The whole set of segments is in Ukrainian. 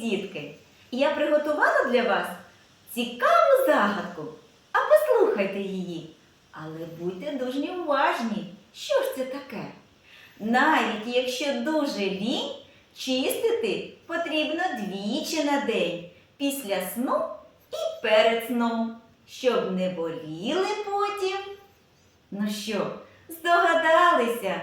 дітки, я приготувала для вас цікаву загадку. А послухайте її. Але будьте дуже уважні. Що ж це таке? Навіть якщо дуже лінь, чистити потрібно двічі на день після сну і перед сном, щоб не боліли потім. Ну що, здогадалися?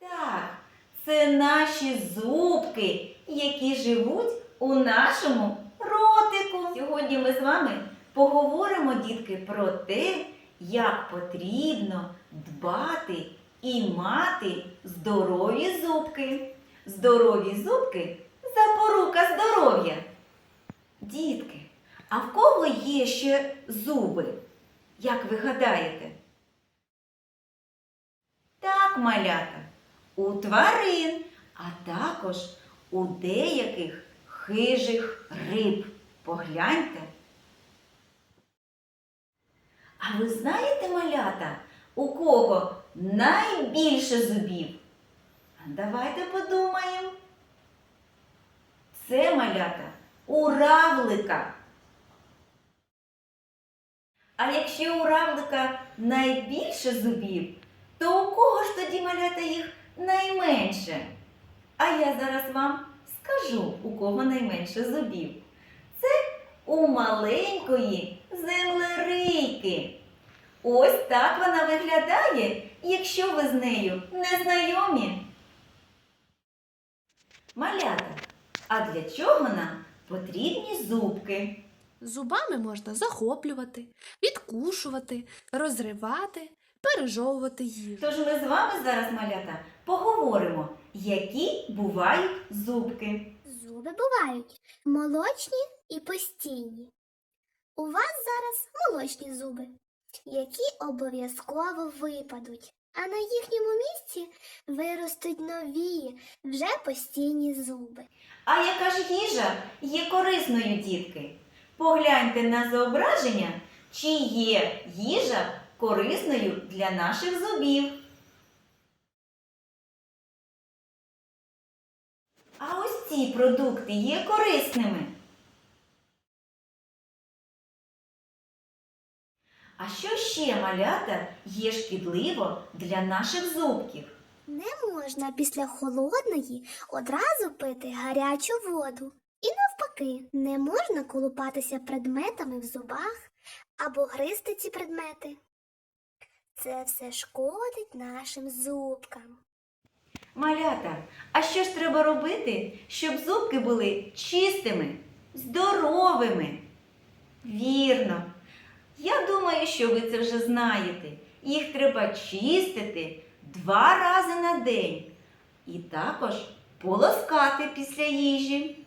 Так, це наші зубки, які живуть у нашому ротику. Сьогодні ми з вами поговоримо, дітки, про те, як потрібно дбати і мати здорові зубки. Здорові зубки запорука здоров'я. Дітки, а в кого є ще зуби? Як ви гадаєте? Так, малята, у тварин, а також у деяких хижих риб. Погляньте. А ви знаєте, малята, у кого найбільше зубів? Давайте подумаємо. Це малята у равлика. А якщо у равлика найбільше зубів, то у кого ж тоді малята їх найменше? А я зараз вам скажу, у кого найменше зубів. Це у маленької землерийки. Ось так вона виглядає, якщо ви з нею не знайомі. Малята, а для чого нам потрібні зубки? Зубами можна захоплювати, відкушувати, розривати, пережовувати їжу. Тож ми з вами зараз, малята, поговоримо, які бувають зубки. Зуби бувають молочні і постійні. У вас зараз молочні зуби, які обов'язково випадуть, а на їхньому місці виростуть нові, вже постійні зуби. А яка ж їжа є корисною, дітки? Погляньте на зображення, чи є їжа корисною для наших зубів. А ось ці продукти є корисними. А що ще малята є шкідливо для наших зубків? Не можна після холодної одразу пити гарячу воду. І навпаки, не можна колупатися предметами в зубах або гризти ці предмети. Це все шкодить нашим зубкам. Малята, а що ж треба робити, щоб зубки були чистими, здоровими? Вірно. Я думаю, що ви це вже знаєте. Їх треба чистити два рази на день і також полоскати після їжі.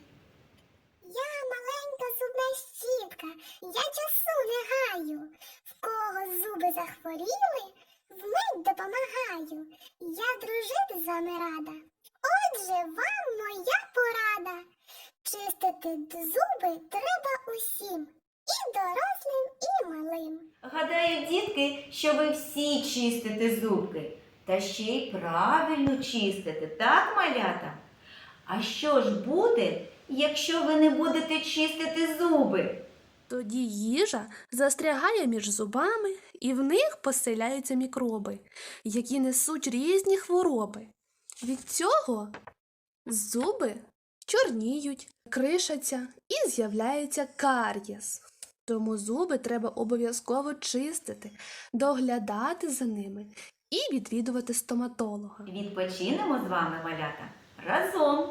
Я маленька зубна щітка, я часу не гаю. В кого зуби захворіли, вмить допомагаю. Я дружити з вами рада. Отже, вам моя порада. Чистити зуби треба усім, і дорослим, і малим. Гадаю, дітки, що ви всі чистите зубки, та ще й правильно чистите, так, малята? А що ж буде, якщо ви не будете чистити зуби? Тоді їжа застрягає між зубами, і в них поселяються мікроби, які несуть різні хвороби. Від цього зуби чорніють, кришаться і з'являється кар'єс. Тому зуби треба обов'язково чистити, доглядати за ними і відвідувати стоматолога. Відпочинемо з вами, малята, разом.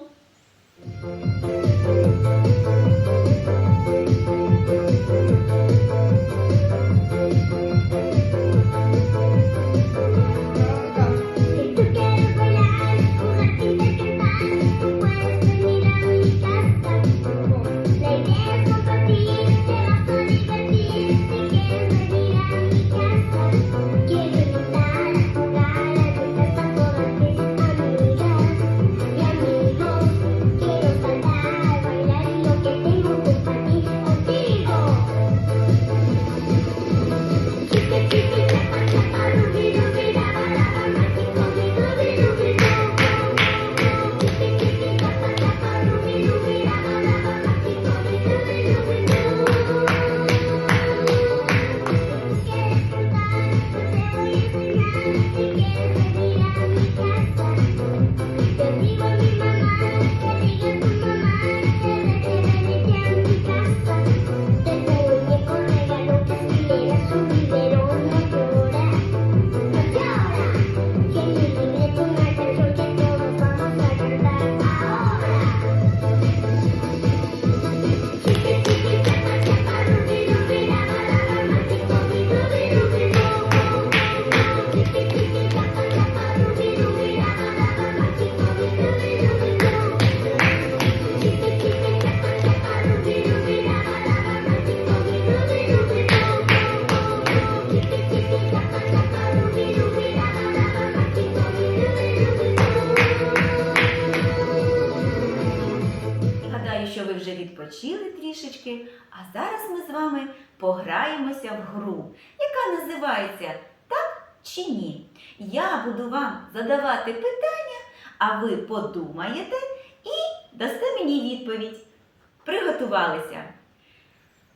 Трішечки, а зараз ми з вами пограємося в гру, яка називається Так чи ні. Я буду вам задавати питання, а ви подумаєте і дасте мені відповідь. Приготувалися.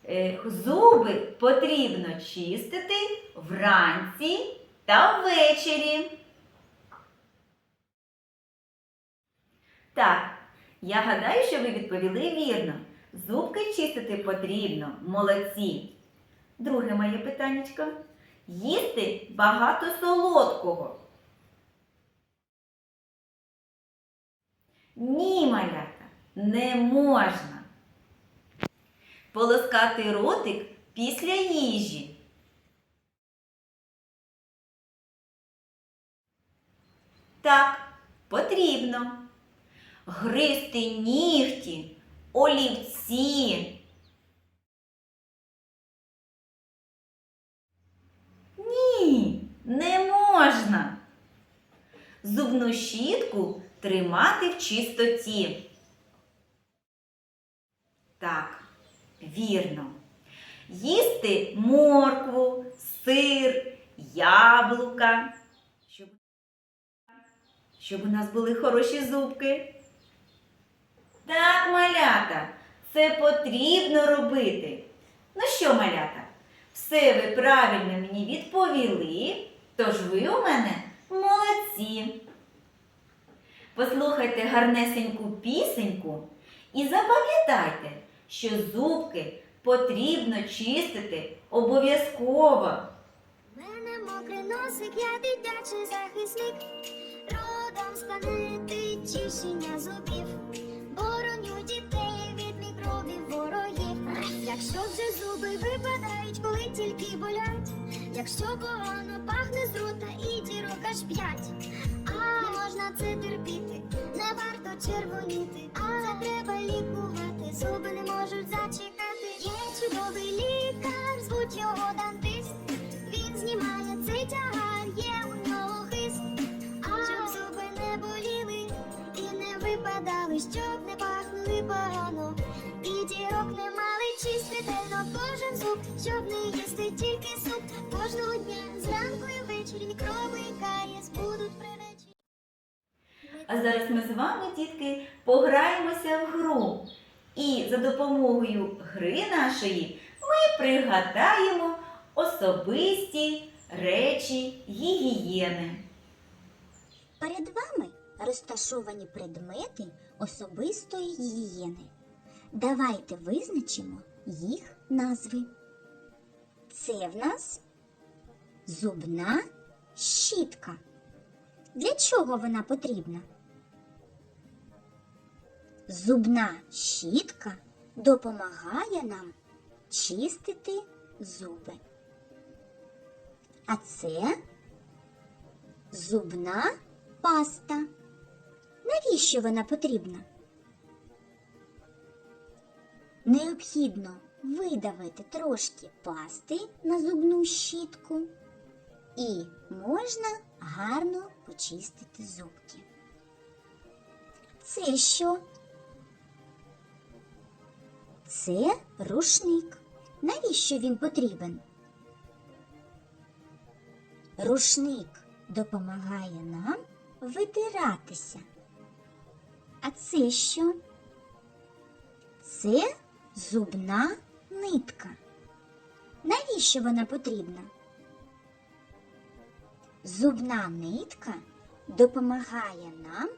Е, Зуби потрібно чистити вранці та ввечері. Так, я гадаю, що ви відповіли вірно. Зубки чистити потрібно, молодці. Друге моє питаннячко. Їсти багато солодкого. Ні, малята, не можна. Полоскати ротик після їжі. Так, потрібно. Гризти нігті, олівці. Ні, не можна. Зубну щітку тримати в чистоті. Так, вірно. Їсти моркву, сир, яблука. Щоб, у нас були хороші зубки. Так, малята, це потрібно робити. Ну що, малята, все ви правильно мені відповіли, тож ви у мене молодці. Послухайте гарнесеньку пісеньку і запам'ятайте, що зубки потрібно чистити обов'язково. Мене мокрий носик, я дитячий захисник. Родом з планети чищення зубів. Бороню дітей від мікробів ворогів. Якщо вже зуби випадають, коли тільки болять. Якщо погано пахне з рота і дірок аж п'ять. А можна це терпіти, не варто червоніти. А це треба лікувати, зуби не можуть зачекати. Є чудовий лікар, звуть його дантист. Він знімає цей тягар, є у випадали, щоб не пахнули погано. І дірок не мали чистительно кожен зуб, щоб не їсти тільки суп. Кожного дня зранку і ввечері мікроби і карієс будуть приречені. А зараз ми з вами, дітки, пограємося в гру. І за допомогою гри нашої ми пригадаємо особисті речі гігієни. Перед вами розташовані предмети особистої гігієни. Давайте визначимо їх назви. Це в нас зубна щітка. Для чого вона потрібна? Зубна щітка допомагає нам чистити зуби. А це Зубна паста. Навіщо вона потрібна? Необхідно видавити трошки пасти на зубну щітку і можна гарно почистити зубки. Це що? Це рушник. Навіщо він потрібен? Рушник допомагає нам витиратися. А це що? Це зубна нитка. Навіщо вона потрібна? Зубна нитка допомагає нам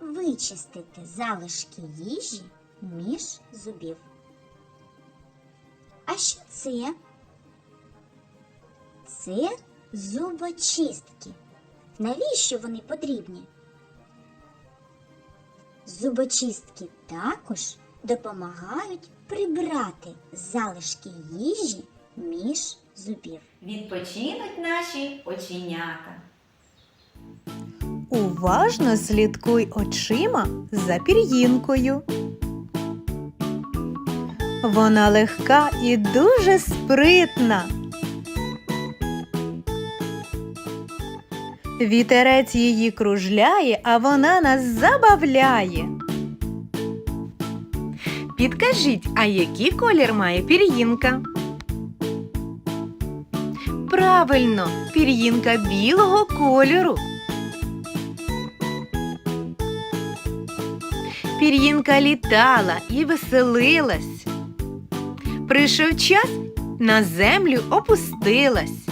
вичистити залишки їжі між зубів. А що це? Це зубочистки. Навіщо вони потрібні? Зубочистки також допомагають прибрати залишки їжі між зубів. Відпочинуть наші оченята. Уважно слідкуй очима за пір'їнкою. Вона легка і дуже спритна. Вітерець її кружляє, а вона нас забавляє. Підкажіть, а який колір має пір'їнка? Правильно, пір'їнка білого кольору. Пір'їнка літала і веселилась. Прийшов час, на землю опустилась.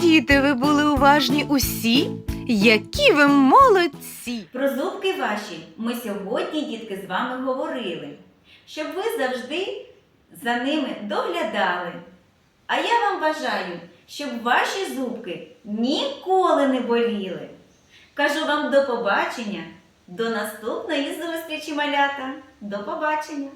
Діти, ви були уважні усі, які ви молодці! Про зубки ваші ми сьогодні, дітки, з вами говорили, щоб ви завжди за ними доглядали. А я вам бажаю, щоб ваші зубки ніколи не боліли. Кажу вам до побачення, до наступної зустрічі, малята. До побачення!